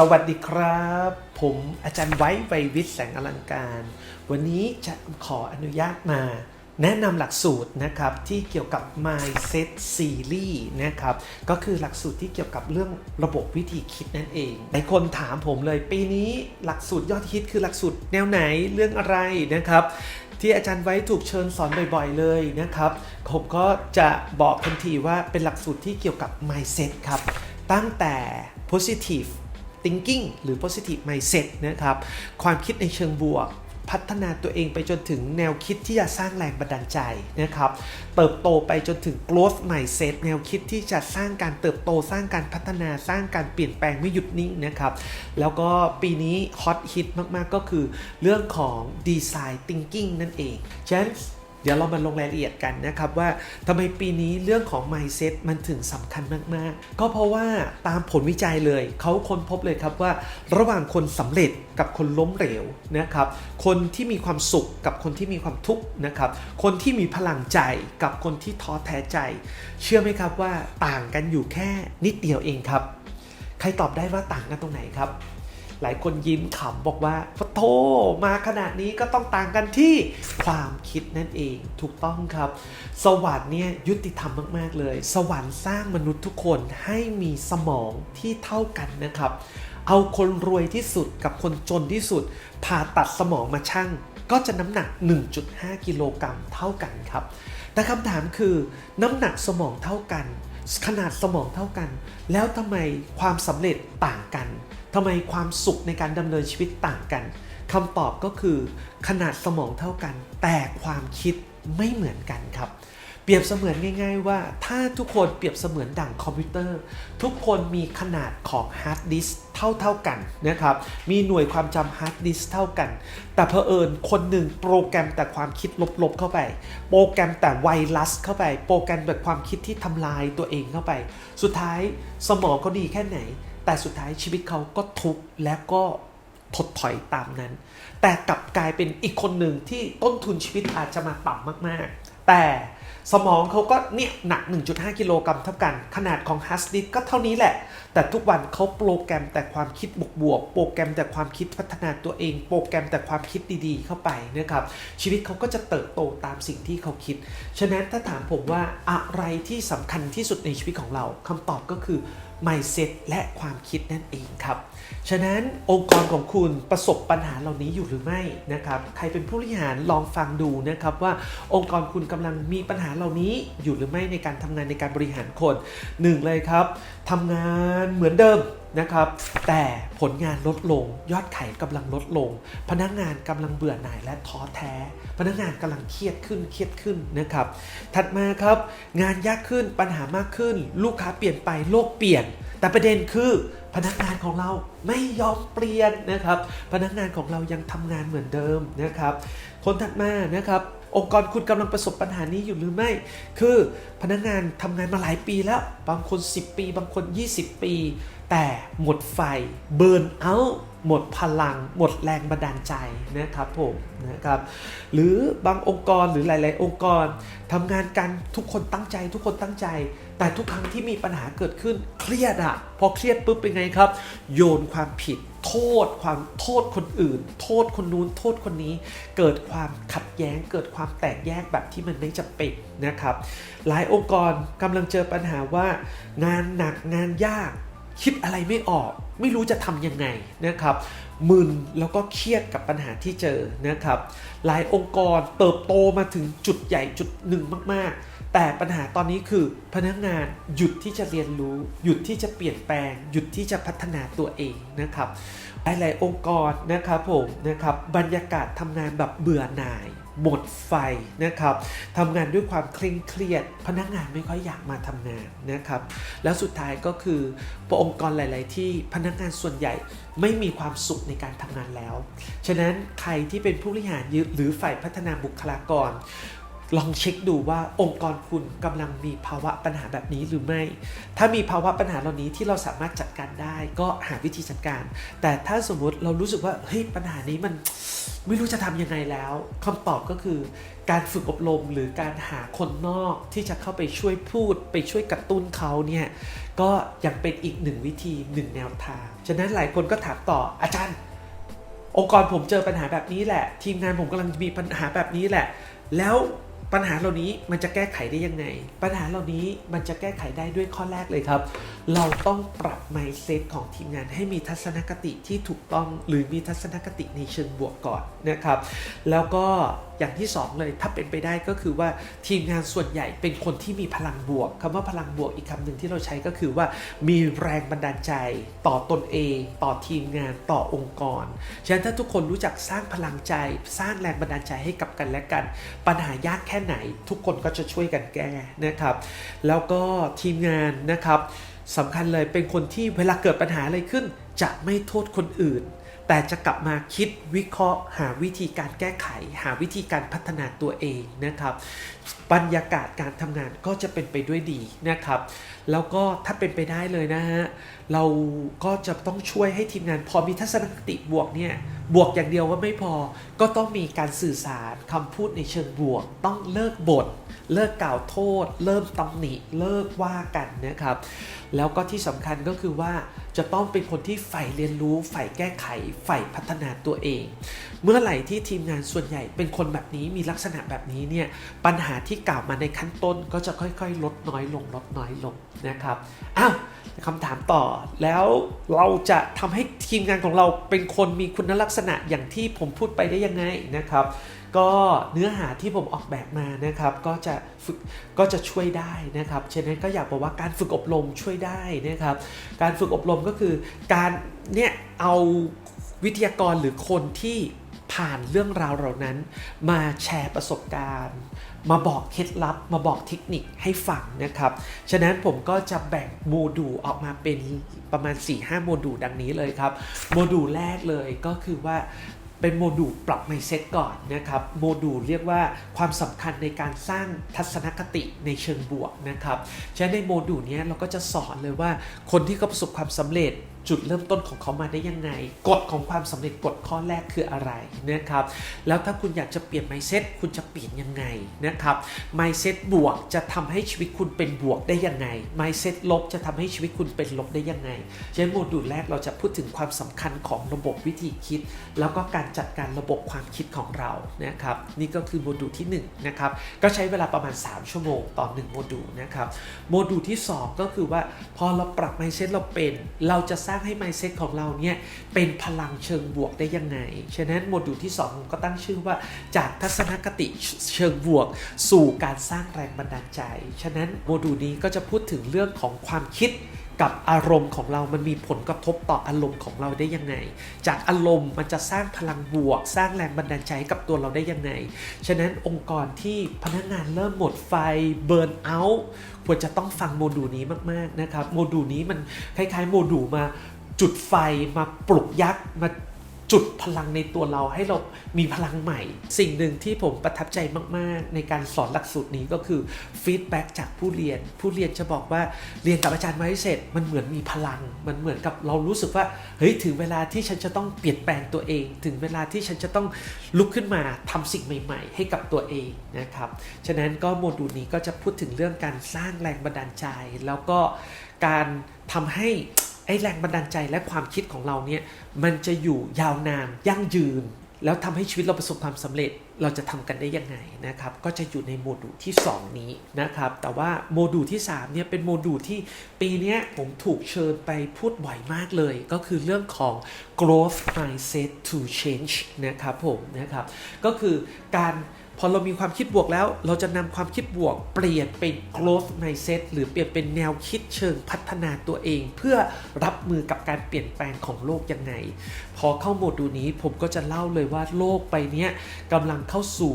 สวัสดีครับ ผมอาจารย์ไว้ไววิทย์แสงอลังการ วันนี้จะขออนุญาตมาแนะนำหลักสูตรนะครับที่เกี่ยวกับ Mindset Series นะครับก็คือหลักสูตรที่เกี่ยวกับเรื่องระบบวิธีคิดนั่นเองหลายคนถามผมเลยปีนี้หลักสูตรยอดฮิตคือหลักสูตรแนวไหนเรื่องอะไรนะครับ ที่อาจารย์ไว้ถูกเชิญสอนบ่อยๆเลยนะครับ ผมก็จะบอกทันทีว่าเป็นหลักสูตรที่เกี่ยวกับ mindset ครับตั้งแต่ positive thinking หรือ positive mindset นะครับ ความคิดในเชิงบวก พัฒนาตัวเองไปจนถึงแนวคิดที่จะสร้างแรงบันดาลใจนะครับ เติบโตไปจนถึง growth mindset แนวคิดที่จะสร้างการเติบโตสร้างการพัฒนาสร้างการเปลี่ยนแปลงไม่หยุดนิ่งนะครับ แล้วก็ปีนี้ฮอตฮิตมากๆก็คือเรื่องของ design thinking นั่นเองฉะนั้น ดี๋ยวเรามาลงรายละเอียดกันนะครับว่าทำไมปีนี้เรื่องของ mindset มันถึงสำคัญมาก ๆ ก็เพราะว่าตามผลวิจัยเลย เขาค้นพบเลยครับว่า ระหว่างคนสำเร็จกับคนล้มเหลวนะครับคนที่มีความสุขกับคนที่มีความทุกข์นะครับคนที่มีพลังใจกับคนที่ท้อแท้ใจ เชื่อไหมครับว่าต่างกันอยู่แค่นิดเดียวเองครับ ใครตอบได้ว่าต่างกันตรงไหนครับ หลายคนยิ้มขำบอกว่าพโทมาขนาดนี้ก็ต้องต่างกันที่ความคิดนั่นเองถูกต้องครับ สวรรค์เนี่ยยุติธรรมมาก ๆ เลย สวรรค์สร้างมนุษย์ทุกคนให้มีสมองที่เท่ากันนะครับ เอาคนรวยที่สุดกับคนจนที่สุดผ่าตัดสมองมาชั่งก็จะน้ำหนัก 1.5 กิโลกรัมเท่ากันครับ แต่คำถามคือน้ำหนักสมองเท่ากัน ขนาดสมองเท่ากัน แล้วทำไมความสำเร็จต่างกันทำไมความสุขในการดำเนินชีวิตต่างกันคำตอบก็คือขนาดสมองเท่ากัน แต่ความคิดไม่เหมือนกันครับ เปรียบเสมือนง่าย ๆ ว่า ถ้าทุกคนเปรียบเสมือนดั่งคอมพิวเตอร์ ทุกคนมีขนาดของฮาร์ดดิสก์เท่าๆกันนะครับ มีหน่วยความจำฮาร์ดดิสก์เท่ากัน แต่เผอิญคนหนึ่งโปรแกรมแต่ความคิดลบๆเข้าไป โปรแกรมแต่ไวรัสเข้าไป โปรแกรมแบบความคิดที่ทำลายตัวเองเข้าไป สุดท้ายสมองเขาดีแค่ไหน แต่สุดท้ายชีวิตเขาก็ทุกข์และก็ถดถอยตามนั้น แต่กลับกลายเป็นอีกคนหนึ่งที่ต้นทุนชีวิตอาจจะมาต่ำมากๆ แต่สมองเขาก็เนี่ยหนัก 1.5 กิโลกรัมเท่ากัน ขนาดของฮาร์ดดิสก์ก็เท่านี้แหละ แต่ทุกวันเขาโปรแกรมแต่ความคิดบวกๆ โปรแกรมแต่ความคิดพัฒนาตัวเอง โปรแกรมแต่ความคิดดีๆ เข้าไปนะครับ ชีวิตเขาก็จะเติบโตตามสิ่งที่เขาคิด ฉะนั้นถ้าถามผมว่าอะไรที่สำคัญที่สุดในชีวิตของเราคำตอบก็คือ mindset และความคิดนั่นเองครับ ฉะนั้นองค์กรของคุณประสบปัญหาเหล่านี้อยู่หรือไม่นะครับ ใครเป็นผู้บริหารลองฟังดูนะครับว่าองค์กรคุณกำลังมีปัญหาเหล่านี้อยู่หรือไม่ในการทำงานในการบริหารคนหนึ่งเลยครับทำงานเหมือนเดิม นะครับ แต่ผลงานลดลง ยอดขายกำลังลดลง พนักงานกำลังเบื่อหน่ายและท้อแท้ พนักงานกำลังเครียดขึ้นเครียดขึ้นนะครับ ถัดมาครับ งานยากขึ้นปัญหามากขึ้น ลูกค้าเปลี่ยนไปโลกเปลี่ยน แต่ประเด็นคือพนักงานของเราไม่ยอมเปลี่ยนนะครับ พนักงานของเรายังทำงานเหมือนเดิมนะครับ คนถัดมานะครับ องค์กรคุณกำลังประสบปัญหานี้อยู่หรือไม่ คือพนักงานทำงานมาหลายปีแล้ว บางคน 10 ปี บางคน 20 ปี แต่หมดไฟเบิร์นเอา หมดพลัง หมดแรงบันดาลใจนะครับผมนะครับหรือบางองค์กรหรือหลาย ๆ องค์กรทำงานกันทุกคนตั้งใจ ทุกคนตั้งใจ แต่ทุกครั้งที่มีปัญหาเกิดขึ้นเครียดอะพอเครียดปุ๊บเป็นไงครับ โยนความผิดโทษความโทษคนอื่น โทษคนนู้นโทษคนนี้ เกิดความขัดแย้ง เกิดความแตกแยกแบบที่มันไม่จำเป็นนะครับ หลายองค์กรกำลังเจอปัญหาว่างานหนักงานยาก คิดอะไรไม่ออก ไม่รู้จะทำยังไงนะครับมึนแล้วก็เครียดกับปัญหาที่เจอนะครับ หลายองค์กรเติบโตมาถึงจุดใหญ่จุดหนึ่งมากๆ แต่ปัญหาตอนนี้คือพนักงานหยุดที่จะเรียนรู้ หยุดที่จะเปลี่ยนแปลง หยุดที่จะพัฒนาตัวเองนะครับหลายๆองค์กรนะครับผมนะครับบรรยากาศทำงานแบบเบื่อหน่ายหมดไฟนะครับทำงานด้วยความเคร่งเครียด พนักงานไม่ค่อยอยากมาทำงานนะครับ แล้วสุดท้ายก็คืออองค์กรหลาย ๆ ที่พนักงานส่วนใหญ่ไม่มีความสุขในการทำงานแล้ว ฉะนั้นใครที่เป็นผู้บริหารหรือฝ่ายพัฒนาบุคลากร ลองเช็คดูว่าองค์กรคุณกำลังมีภาวะปัญหาแบบนี้หรือไม่ ถ้ามีภาวะปัญหาเหล่านี้ที่เราสามารถจัดการได้ ก็หาวิธีจัดการ แต่ถ้าสมมุติเรารู้สึกว่าเฮ้ยปัญหานี้มันไม่รู้จะทำยังไงแล้วคำตอบก็คือการฝึกอบรมหรือการหาคนนอกที่จะเข้าไปช่วยพูด ไปช่วยกระตุ้นเขาเนี่ยก็ยังเป็นอีกหนึ่งวิธีหนึ่งแนวทาง ฉะนั้นหลายคนก็ถามต่ออาจารย์ องค์กรผมเจอปัญหาแบบนี้แหละ ทีมงานผมกำลังมีปัญหาแบบนี้แหละ แล้ว ปัญหาเหล่านี้มันจะแก้ไขได้ยังไง ปัญหาเหล่านี้มันจะแก้ไขได้ด้วยข้อแรกเลยครับ เราต้องปรับ mindset ของทีมงานให้มีทัศนคติที่ถูกต้องหรือมีทัศนคติในเชิงบวกก่อนนะครับ แล้วก็อย่างที่สองเลยถ้าเป็นไปได้ก็คือว่าทีมงานส่วนใหญ่เป็นคนที่มีพลังบวกคำว่าพลังบวกอีกคำหนึ่งที่เราใช้ก็คือว่ามีแรงบันดาลใจต่อตนเอง ต่อทีมงานต่อองค์กร ฉะนั้นถ้าทุกคนรู้จักสร้างพลังใจ สร้างแรงบันดาลใจให้กับกันและกัน ปัญหายากแค่ไหน ทุกคนก็จะช่วยกันแก้นะครับ แล้วก็ทีมงานนะครับ สำคัญเลยเป็นคนที่เวลาเกิดปัญหาอะไรขึ้น จะไม่โทษคนอื่น แต่จะกลับมาคิดวิเคราะห์ หาวิธีการแก้ไข หาวิธีการพัฒนาตัวเองนะครับ บรรยากาศการทำงานก็จะเป็นไปด้วยดีนะครับ แล้วก็ถ้าเป็นไปได้เลยนะฮะ เราก็จะต้องช่วยให้ทีมงานพอมีทัศนคติบวกเนี่ย บวกอย่างเดียวก็ไม่พอ ก็ต้องมีการสื่อสารคำพูดในเชิงบวก ต้องเลิกบ่นเลิกกล่าวโทษเริ่มตำหนิ เลิกว่ากันนะครับ แล้วก็ที่สำคัญก็คือว่าจะต้องเป็นคนที่ใฝ่เรียนรู้ใฝ่แก้ไขใฝ่พัฒนาตัวเองเมื่อไหร่ที่ทีมงานส่วนใหญ่เป็นคนแบบนี้มีลักษณะแบบนี้เนี่ยปัญหาที่กล่าวมาในขั้นต้นก็จะค่อยๆ ลดน้อยลงลดน้อยลงนะครับอ้าวคำถามต่อแล้วเราจะทำให้ทีมงานของเราเป็นคนมีคุณลักษณะอย่างที่ผมพูดไปได้ยังไงนะครับ ก็เนื้อหาที่ผมออกแบบมานะครับ ก็จะฝึกก็จะช่วยได้นะครับฉะนั้นก็อยากบอกว่าการฝึกอบรมช่วยได้นะครับ การฝึกอบรมก็คือการเนี่ยเอาวิทยากรหรือคนที่ ผ่านเรื่องราวเหล่านั้น มาแชร์ประสบการณ์ มาบอกเคล็ดลับ มาบอกเทคนิคให้ฟังนะครับ ฉะนั้นผมก็จะแบ่งโมดูลออกมาเป็นประมาณ 4-5 โมดูลดังนี้เลยครับ โมดูลแรกเลยก็คือว่าเป็นโมดูลปรับ mindset ก่อนนะครับ โมดูลเรียกว่าความสำคัญในการสร้างทัศนคติในเชิงบวกนะครับ ฉะนั้นในโมดูลนี้เราก็จะสอนเลยว่าคนที่เขาประสบความสำเร็จ จุดเริ่มต้นของเขามาได้ยังไง กฎของความสำเร็จกฎข้อแรกคืออะไรนะครับ แล้วถ้าคุณอยากจะเปลี่ยน mindset คุณจะเปลี่ยนยังไงนะครับ mindset บวกจะทำให้ชีวิตคุณเป็นบวกได้ยังไง mindset ลบจะทำให้ชีวิตคุณเป็นลบได้ยังไงฉะนั้นโมดูลแรกเราจะพูดถึงความสำคัญของระบบวิธีคิด แล้วก็การจัดการระบบความคิดของเรานะครับนี่ก็คือโมดูลที่1นะครับก็ใช้เวลาประมาณ 3 ชั่วโมงต่อ1โมดูลนะครับโมดูลที่ 2 ก็คือว่าพอเราปรับ mindset เราเป็น เราจะสร้างให้ mindset ของเราเนี่ยเป็นพลังเชิงบวกได้ยังไง ฉะนั้นโมดูลที่ 2 ผมก็ตั้งชื่อว่าจากทัศนคติเชิงบวก สู่การสร้างแรงบันดาลใจ ฉะนั้นโมดูลนี้ก็จะพูดถึงเรื่องของความคิด กับอารมณ์ของเรามันมีผลกระทบต่ออารมณ์ของเราได้ยังไง จากอารมณ์มันจะสร้างพลังบวก สร้างแรงบันดาลใจให้กับตัวเราได้ยังไง ฉะนั้นองค์กรที่พนักงานเริ่มหมดไฟเบิร์นเอาท์ควรจะต้องฟังโมดูลนี้มากๆนะครับ โมดูลนี้มันคล้ายๆ โมดูลมาจุดไฟมาปลุกยักษ์มา จุดพลังในตัวเราให้เรามีพลังใหม่ สิ่งหนึ่งที่ผมประทับใจมาก ๆ ในการสอนหลักสูตรนี้ก็คือฟีดแบ็กจากผู้เรียน ผู้เรียนจะบอกว่าเรียนกับอาจารย์ไว้เสร็จมันเหมือนมีพลัง มันเหมือนกับเรารู้สึกว่าเฮ้ยถึงเวลาที่ฉันจะต้องเปลี่ยนแปลงตัวเอง ถึงเวลาที่ฉันจะต้องลุกขึ้นมาทำสิ่งใหม่ ๆ ให้กับตัวเองนะครับฉะนั้นก็โมดูลนี้ก็จะพูดถึงเรื่องการสร้างแรงบันดาลใจ แล้วก็การทำให้ ไอ้แรงบันดาลใจและความคิดของเราเนี่ยมันจะอยู่ยาวนานยั่งยืน แล้วทำให้ชีวิตเราประสบความสำเร็จเราจะทำกันได้ยังไงนะครับ ก็จะอยู่ในโมดูลที่ 2 นี้นะครับ แต่ว่าโมดูลที่3เนี่ยเป็นโมดูลที่ปีนี้ผมถูกเชิญไปพูดบ่อยมากเลย ก็คือเรื่องของ growth mindset to change นะครับผมนะครับ ก็คือการ พอเรามีความคิดบวกแล้ว เราจะนำความคิดบวก เปลี่ยนเป็น growth mindset หรือเปลี่ยนเป็นแนวคิดเชิงพัฒนาตัวเอง เพื่อรับมือกับการเปลี่ยนแปลงของโลกยังไง พอเข้าโหมดดูนี้ผมก็จะเล่าเลยว่าโลกไปเนี้ยกำลังเข้าสู่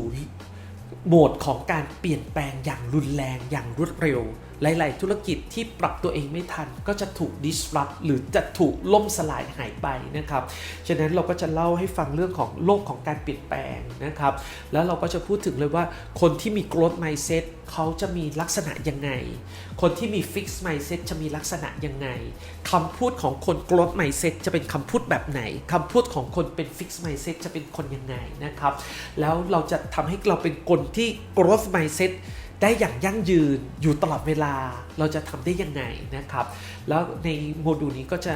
โหมดของการเปลี่ยนแปลงอย่างรุนแรงอย่างรวดเร็ว หลาย ๆ ธุรกิจที่ปรับตัวเองไม่ทันก็จะถูก disrupt หรือจะถูกล่มสลายหายไปนะครับ ฉะนั้นเราก็จะเล่าให้ฟังเรื่องของโลกของการเปลี่ยนแปลงนะครับ แล้วเราก็จะพูดถึงเลยว่าคนที่มี growth mindset เขาจะมีลักษณะยังไง คนที่มี fixed mindset จะมีลักษณะยังไงคำพูดของคน growth mindset จะเป็นคำพูดแบบไหนคำพูดของคนเป็น fixed mindset จะเป็นคนยังไงนะครับ แล้วเราจะทำให้เราเป็นคนที่ growth mindset ได้อย่างยั่งยืนอยู่ตลอดเวลาเราจะทำได้ยังไงนะครับ แล้วในโมดูลนี้ก็จะ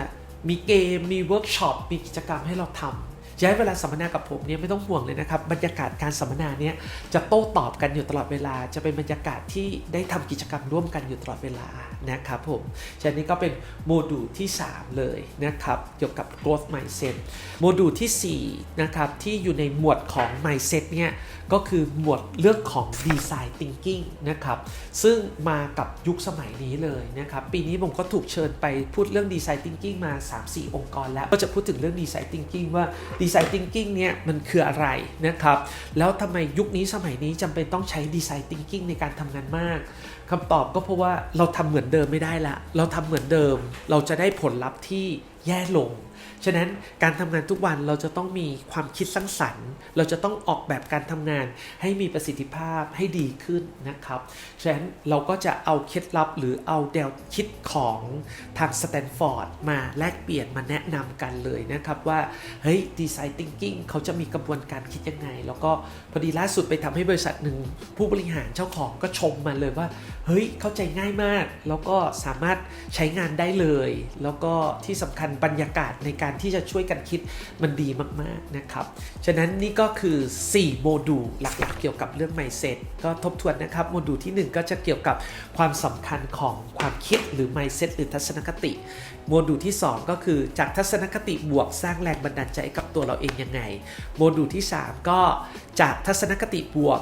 มีเกม มีเวิร์กช็อป มีกิจกรรมให้เราทำ จะให้เวลาสัมมนากับผมเนี่ยไม่ต้องห่วงเลยนะครับบรรยากาศการสัมมนาเนี่ยจะโต้ตอบกันอยู่ตลอดเวลา จะเป็นบรรยากาศที่ได้ทำกิจกรรมร่วมกันอยู่ตลอดเวลานะครับผมฉะนั้นนี่ก็เป็นโมดูลที่ 3 เลยนะครับเกี่ยวกับ growth mindset โมดูลทีสี่4นะครับที่อยู่ในหมวดของ mindset เนี่ยก็คือหมวดเรื่องของ design thinking นะครับซึ่งมากับยุคสมัยนี้เลยนะครับปีนี้ผมก็ถูกเชิญไปพูดเรื่อง design thinking มา 3-4 องค์กรแล้ว ก็จะพูดถึงเรื่อง design thinking ว่า design thinking เนี่ยมันคืออะไรนะครับ แล้วทำไมยุคนี้สมัยนี้จำเป็นต้องใช้ดีไซน์ thinking ในการทำงานมากคำตอบก็เพราะว่าเราทำเหมือนเดิมไม่ได้ละ เราทำเหมือนเดิม เราจะได้ผลลัพธ์ที่แย่ลง ฉะนั้นการทำงานทุกวันเราจะต้องมีความคิดสร้างสรรค์ เราจะต้องออกแบบการทำงานให้มีประสิทธิภาพให้ดีขึ้นนะครับ ฉะนั้นเราก็จะเอาเคล็ดลับหรือเอาแนวคิดของทางสแตนฟอร์ดมาแลกเปลี่ยนมาแนะนำกันเลยนะครับว่า เฮ้ยดีไซน์ทิงกิ้งเขาจะมีกระบวนการคิดยังไง แล้วก็พอดีล่าสุดไปทำให้บริษัทหนึ่งผู้บริหารเจ้าของก็ชมมาเลยว่า เฮ้ยเข้าใจง่ายมาก แล้วก็สามารถใช้งานได้เลย แล้วก็ที่สำคัญบรรยากาศในการที่จะช่วยกันคิดมันดีมากๆนะครับ ฉะนั้นนี่ก็คือ 4 โมดูลหลักๆ เกี่ยวกับเรื่อง mindset ก็ทบทวนนะครับโมดูลที่ 1 ก็จะเกี่ยวกับความสำคัญของความคิดหรือ mindset หรือทัศนคติ โมดูลที่ 2 ก็คือจากทัศนคติบวกสร้างแรงบันดาลใจกับตัวเราเองยังไง โมดูลที่ 3 ก็จากทัศนคติบวก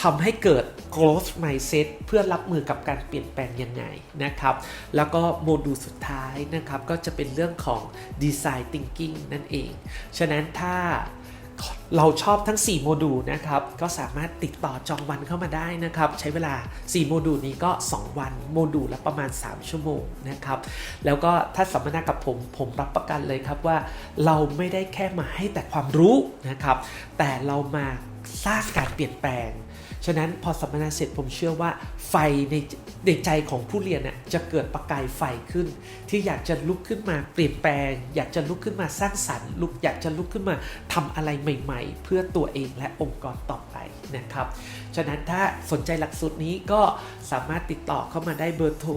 ทำให้เกิด growth mindset เพื่อรับมือกับการเปลี่ยนแปลงยังไงนะครับ แล้วก็โมดูลสุดท้ายนะครับ ก็จะเป็นเรื่องของ design thinking นั่นเอง ฉะนั้นถ้าเราชอบทั้ง 4 โมดูลนะครับ ก็สามารถติดต่อจองวันเข้ามาได้นะครับ ใช้เวลา 4 โมดูลนี้ก็ 2 วัน โมดูลละประมาณ 3 ชั่วโมงนะครับ แล้วก็ถ้าสัมมนากับผม ผมรับประกันเลยครับว่า เราไม่ได้แค่มาให้แต่ความรู้นะครับ แต่เรามา สร้างการเปลี่ยนแปลง ฉะนั้นพอสัมมนาเสร็จผมเชื่อว่าไฟในในใจของผู้เรียนน่ะจะเกิดประกายไฟขึ้น ที่อยากจะลุกขึ้นมาเปลี่ยนแปลง อยากจะลุกขึ้นมาสร้างสรรค์ลุกอยากจะลุกขึ้นมาทำอะไรใหม่ ๆ เพื่อตัวเองและองค์กรต่อไปนะครับฉะนั้นถ้าสนใจหลักสูตรนี้ก็สามารถติดต่อเข้ามาได้เบอร์โทร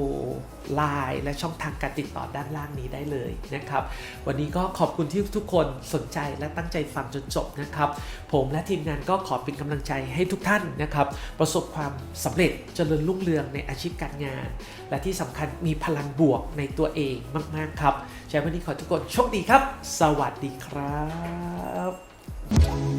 ไลน์และช่องทางการติดต่อด้านล่างนี้ได้เลยนะครับ วันนี้ก็ขอบคุณที่ทุกคนสนใจและตั้งใจฟังจนจบนะครับ ผมและทีมงานก็ขอเป็นกำลังใจให้ทุกท่านนะครับ ประสบความสำเร็จเจริญรุ่งเรืองในอาชีพการงาน และที่สำคัญมีพลังบวกในตัวเองมาก ๆ ครับใช้วันนี้ขอทุกคนโชคดีครับ สวัสดีครับ